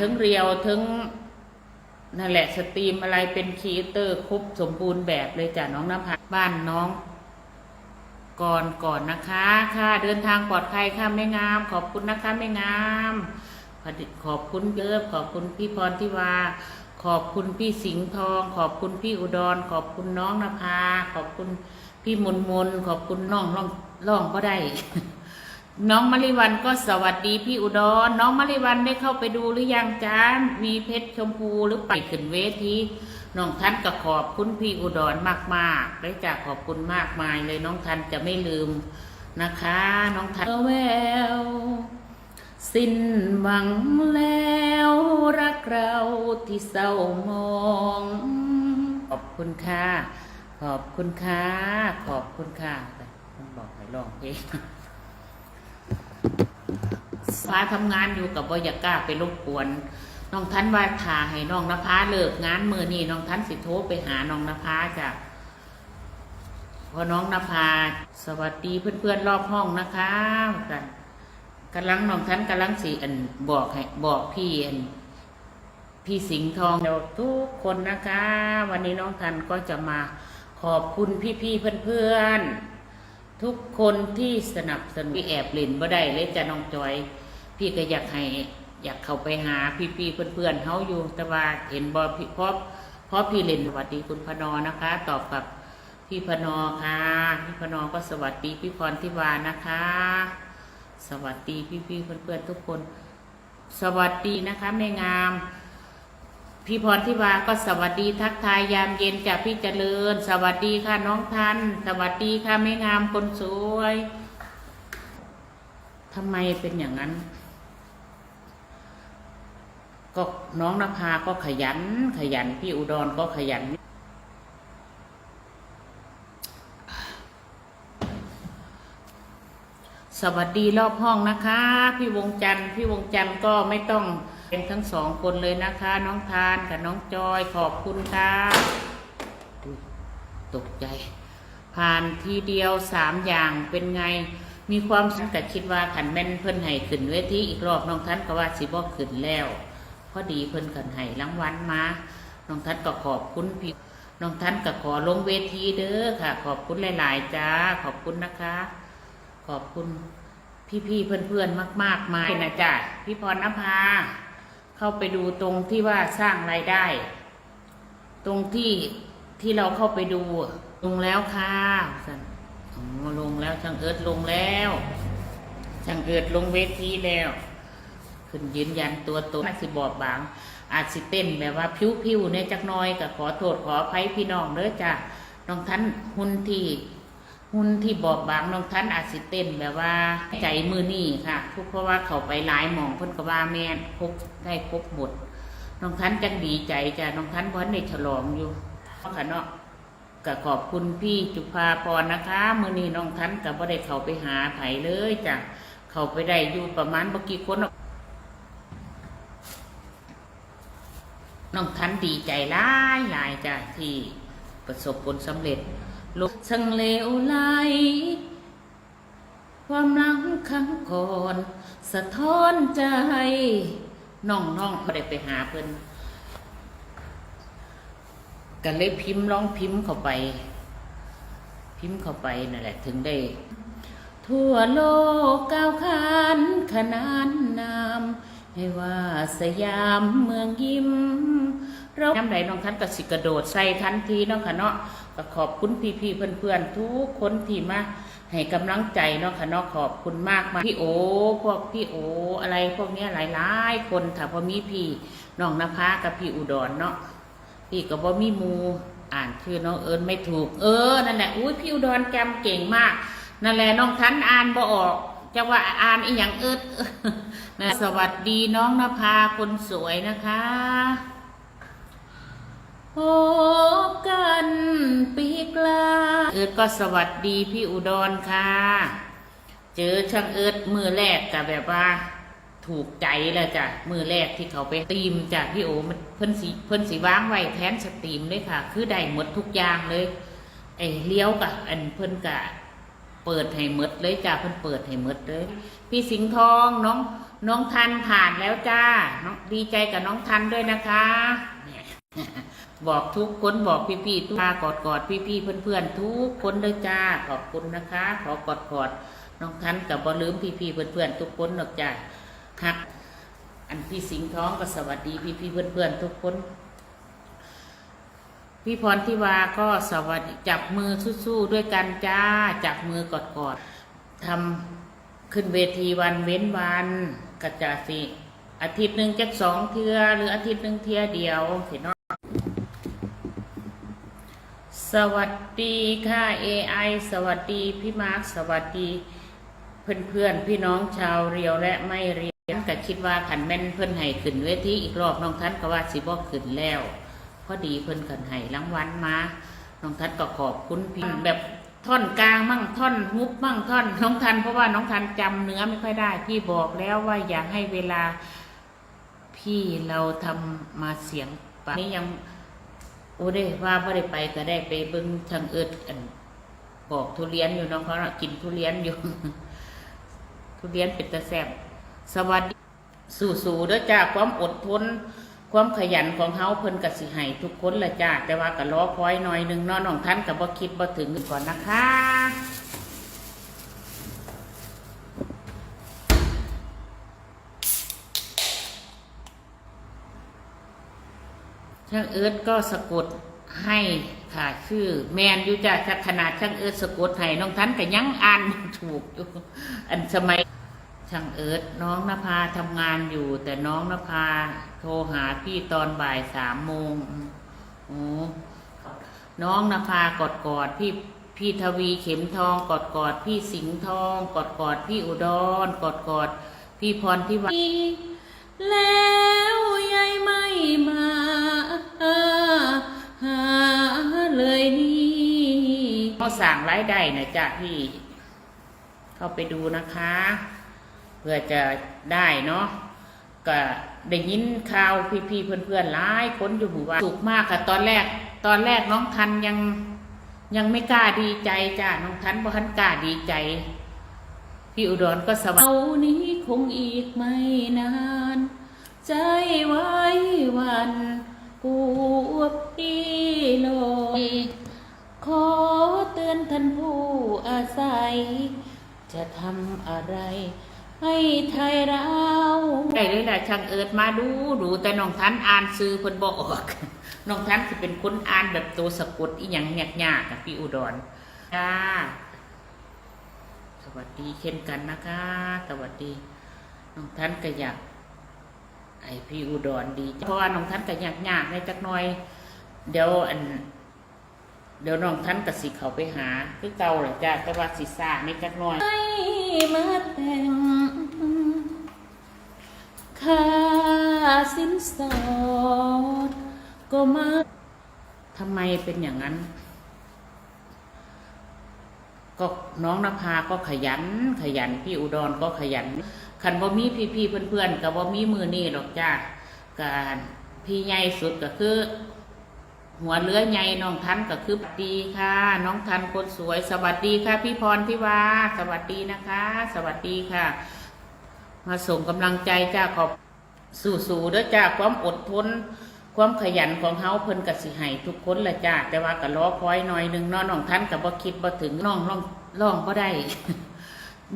ทั้งเรียวทั้งนั่นแหละสตรีมอะไรเป็นครีเอเตอร์ครบสมบูรณ์แบบเลยจ้ะน้องน้ำพันบ้านน้อง ก่อนก่อนนะคะ ค่ะ เดินทางปลอดภัยค่ะแม่งาม ขอบคุณนะคะแม่งามขอบคุณเลิฟขอบคุณพี่พรทิวา ขอบคุณพี่สิงห์ทอง ขอบคุณพี่อุดร ขอบคุณน้องนภา ขอบคุณพี่มนมนขอบคุณน้องล่องล่องก็ได้ น้องมะลิวันก็สวัสดีพี่อุดร น้องมะลิวันได้เข้าไปดูหรือยังจ้ามีเพชรชมพูหรือไปขึ้นเวทีน้องท่านก็ขอบคุณพี่อุดรมากๆได้จากขอบคุณมากมายเลยน้องท่านจะไม่ลืมนะคะ น้องท่านแววสิ้นหวังแล้วรักเราที่เศร้ามอง ขอบคุณค่ะ ขอบคุณค่ะ ขอบคุณค่ะต้องบอกให้ร้องเพลง ฟ้าทำงานอยู่กับบอยากกล้าไปรบกวนน้องท่านว่าถ่าให้น้องนภาเลิกงานมือนี่น้องท่านสิโทรไปหาน้องนภาจ้ะพอน้องนภาสวัสดีเพื่อนๆรอบห้องนะคะกันกำลังน้องท่านกำลังสิอันบอกให้บอกพี่อันพี่สิงห์ทองเดี๋ยวทุกคนนะคะ วันนี้น้องทันก็จะมาขอบคุณพี่ๆเพื่อนๆทุกคนที่สนับสนุนพี่แอบเล่นบ่ได้เลยจ้ะน้องจอย พี่ก็อยากให้อยากเข้าไปหาพี่ๆเพื่อนๆเขาอยู่ แต่ว่าเห็นบอพี่พราะเพราะพี่เล่นสวัสดีคุณพนอนะคะ ตอบกับพี่พนอค่ะ พี่พนอก็สวัสดีพี่พรทิวานะคะ สวัสดีพี่ๆเพื่อนๆทุกคน สวัสดีนะคะแม่งาม พี่พรทิวาก็สวัสดีทักทายยามเย็นจากพี่เจริญ สวัสดีค่ะน้องทันสวัสดีค่ะแม่งามคนสวยทำไมเป็นอย่างนั้น ก็น้องนภาก็ขยัน ขยัน พี่อุดรก็ขยัน สวัสดีรอบห้องนะคะ พี่วงจันทร์พี่วงจันทร์ก็ไม่ต้องเป็นทั้งสองคนเลยนะคะ น้องทานกับน้องจอยขอบคุณค่ะตกใจ ผ่านทีเดียวสามอย่างเป็นไงมีความสังกัดคิดว่าขันแม่นเพิ่นให้ขึ้นเวทีอีกรอบน้องทันก็ว่าสิบอกขึ้นแล้ว พอดีเพิ่นกันให้รางวัลมาน้องทันก็ขอบคุณพี่น้องทันก็ขอลงเวทีเด้อค่ะ ขอบคุณหลาย ๆ จ้า ขอบคุณนะคะ ขอบคุณพี่ๆเพื่อนๆมาก ๆ มายนะจ๊ะพี่พรณภาเข้าไปดูตรงที่ว่าสร้างรายได้ ตรงที่ที่เราเข้าไปดูลงแล้วค่ะสันอ๋อลงแล้วช่างเอิร์ดลงแล้วช่างเอิร์ดลงเวทีแล้ว ขึ้นยืนยันตัวตนอาจสิบอบบาง อาจสิเต้นแบบว่าพิ้วๆเนี่ยจักหน้อยก็ขอโทษขออภัยพี่น้องเด้อจ้ะน้องท่านหุ่นที่หุ่นที่บอบบางน้องท่านอาจสิเต้นแบบว่าใจมือนี่ค่ะทุกเพราะว่าเขาไปหลายหมองเพิ่นก็ว่าแม่นครบได้ครบหมดน้องท่านจังดีใจจ้ะน้องท่านเพราะในฉลองอยู่ค่ะเนาะก็ขอบคุณพี่จุภาพรนะคะ มือนี้น้องท่านก็บ่ได้เข้าไปหาไผเลยจ้ะเข้าไปได้อยู่ประมาณบ่กี่คนหรอก น้องท่านดีใจหลายหลายจ้ะที่ประสบผลสำเร็จลกช่างเลวไหลความหลังครั้งก่อนสะท้อนใจน้องน้องไม่ได้ไปหาเพิ่นก็เลยพิมพ์ร้องพิมพ์เข้าไป พิมพ์เข้าไปนั่นแหละถึงได้ ทั่วโลกก้าวขานขนานนาม ให้ว่าสยามเมืองยิ้ม เราน้ำไหลน้องท่านก็สิกระโดดใส่ทันทีเนาะค่ะเนาะก็ขอบคุณพี่ๆเพื่อนๆ ทุกคนที่มาให้กำลังใจเนาะค่ะเนาะขอบคุณมากมากพี่โอพวกพี่โออะไรพวกเนี้ยหลายๆ คนถ้าพอมีพี่น้องนภากับพี่อุดรเนาะพี่ก็บ่มีมูอ่านชื่อน้องเอิญไม่ถูก เออนั่นแหละอุ้ยพี่อุดรจำเก่งมาก นั่นแหละน้องทันอ่านบ่ออก จะว่าอ่านอีหยังเอิดนะสวัสดีน้องนภาคนสวยนะคะพบกันปีกลาเอิดก็สวัสดีพี่อุดรค่ะ เจอช่างเอิดมือแรกกับแบบว่า ถูกใจแล้วจ้ะมือแรกที่เขาไปตีมจ้ะพี่โอมันเพิ่นสีเพิ่นสีวางไว้แทนสตรีมเลยค่ะ คือได้หมดทุกอย่างเลยไอ้เลี้ยวกับอันเพิ่นกะ เปิดให้หมดเลยจ้าเพิ่นเปิดให้หมดเลย พี่สิงห์ทองน้องน้องทันผ่านแล้วจ้าน้องดีใจกับน้องทันด้วยนะคะ บอกทุกคนบอกพี่ๆทุกมากอดกอดพี่ๆเพื่อนๆทุกคนเลยจ้าขอบคุณนะคะ ขอกอดกอดน้องทันกับบ่ลืมพี่ๆเพื่อนๆทุกคนหรอกจ้าฮักอันพี่สิงห์ท้องก็สวัสดีพี่ๆเพื่อนๆทุกคน พี่พรทิวาก็สวัสดีจับมือสู้ๆด้วยกันจ้าจับมือกอดๆทำขึ้นเวทีวันเว้นวันกระจาสิอาทิตย์หนึ่งจักสองเทือหรืออาทิตย์หนึ่งเทือเดียวสิเนาะสวัสดีค่ะ AI สวัสดีพี่มาร์คสวัสดี เพื่อนๆพี่น้องชาวเรียวและไม่เรียวก็คิดว่าขันแม่นเพื่อนให้ขึ้นเวทีอีกรอบน้องทันก็ว่าสิบ่ขึ้นแล้ว อดีเพิ่นกันให้รางวัลมาน้องทันก็ขอบคุณพี่แบบท่อนกลางมั่งท่อนฮุบมั่งท่อนน้องทันเพราะว่าน้องทันจำเนื้อไม่ค่อยได้พี่บอกแล้วว่าอยากให้เวลาพี่เราทำมาเสียงปานี่ยังโอ้ได้ว่าไ่ได้ไปก็ได้ไปเบิ้งทางเอิดอันปอกทุเรียนอยู่น้องเขาน่ะกินทุเรียนอยู่ ทุเรียนเป็นตะแซบสวัสดี สู้ๆด้อจ้าความอดทน ความขยันของเฮาเพิ่นก็สิให้ทุกคนละจ้าแต่ว่าก็รอคอยหน่อยหนึงเนาะน้องท่านก็บ่คิดบ่ถึงก่อนนะคะช่างเอิร์ธก็สะกดให้ค่ะชื่อแมนอยู่จ้าขนาดช่างเอิร์ธสะกดให้น้องท่านก็ยังอ่านถูกอยู่อันสมัย ช่างเอิร์ธน้องนภาทำงานอยู่ แต่น้องนภาโทรหาพี่ตอนบ่ายสามโมงโอ้น้องนภากอดกอดพี่พี่ทวีเข็มทองกอดกอดพี่สิงห์ทองกอดกอดพี่อุดรกอดกอดพี่พรที่วาแล้วยายไม่มาหาเลยนี่เขาสั่งไรายได้นะจ๊ะพี่ เข้าไปดูนะคะ เพื่อจะได้เนาะก็ได้ยินข่าวพี่ๆเพื่อนๆหลายคนอยู่หมู่บ้านสุขมากค่ะ ตอนแรก ตอนแรกน้องทันยังยังไม่กล้าดีใจจ้าน้องทันบ่ทันกล้าดีใจ พี่อุดรก็สวัสดีเอานี้คงอีกไม่นาน ใจไว้วันปวดดีโลยขอเตือนท่านผู้อาศัย จะทำอะไร ให้ไทยเราได้เลยแหละช่างเอิดมาดูดูแต่น้องทันอ่านซื้อเพิ่นบอกออกน้องทันคือเป็นคนอ่านแบบตัวสะกดอีหยังยากๆนะพี่อุดรจ้าสวัสดีเช่นกันนะคะ สวัสดี น้องทันก็อยากไอพี่อุดรดี เพราะว่าน้องทันก็ยากๆในจักหน่อย เดี๋ยวอัน เดี๋ยวน้องท่านกสิเขาไปหาคือเก่าแหละจ้าแต่ว่าสิซ่าไม่จักหน้อยให้ มาแต่งค่าสินสอดก็มาทำไมเป็นอย่างนั้น ก็น้องนภาก็ขยัน ขยันพี่อุดรก็ขยันคันบ่มีพี่ๆเพื่อนๆกับบ่มีมือนี่หรอกจ้าการพี่ใหญ่สุดก็คือ หัวเรือใหญ่น้องทันก็คือสวัสดีค่ะ น้องทันคนสวย สวัสดีค่ะ พี่พรทิวาสวัสดีนะคะ สวัสดีค่ะ มาส่งกำลังใจจ้าขอบสู่ๆเด้อจ้าความอดทนความขยันของเฮาเพิ่นกสิให้ทุกคนละจ้าแต่ว่าก็รอคอยหน่อยหนึงเนาะน้องทันก็บ่คิดบ่ถึงน้องร้องร้องบ่ได้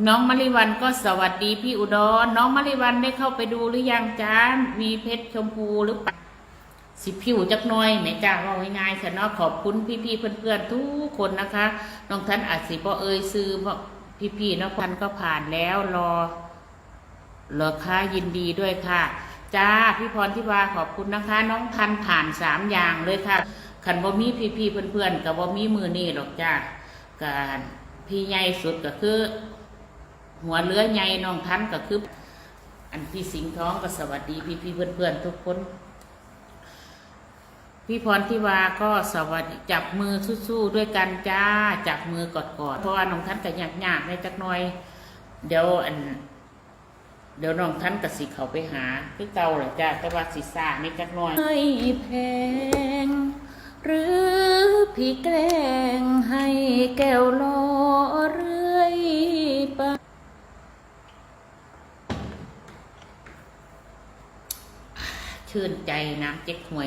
น้องมะลิวันก็สวัสดีพี่อุดร น้องมะลิวันได้เข้าไปดูหรือยังจ้ามีเพชรชมพูหรือเปล่า สิผิวจักน่อยแม่จ้าว่าง่ายๆค่ะเนาะขอบคุณพี่ๆเพื่อนๆทุกคนนะคะน้องท่านอาจสิบ่เอ่ยซื้อเพราะพี่ๆเนาะท่านก็ผ่านแล้วรอรอค่ะยินดีด้วยค่ะ จ้าพี่พรทิวาขอบคุณนะคะ น้องทันผ่านสามอย่างเลยค่ะขันบ่มีพี่ๆเพื่อนๆกับบ่มีมือนี่หรอกจ้าการพี่ใหญ่สุดก็คือ หัวเรือใหญ่น้องทันก็คือ อันพี่สิงห์ท้องก็สวัสดีพี่ๆเพื่อนๆทุกคน พี่พรทิวาก็สวัสดีจับมือสู้ๆด้วยกันจ้าจับมือกอดๆเพราะว่าน้องท่านก็ยากยากๆในจักหน่อย เดี๋ยวอัน เดี๋ยวน้องท่านก็สิเขาไปหาคือเก่าแหละจ้าแต่ว่าสิซ่าในจักหน่อยให้แพงหรือพี่แกล้งให้แก้วรอเรื่อยไปชื่นใจน้ำเจ๊กหวย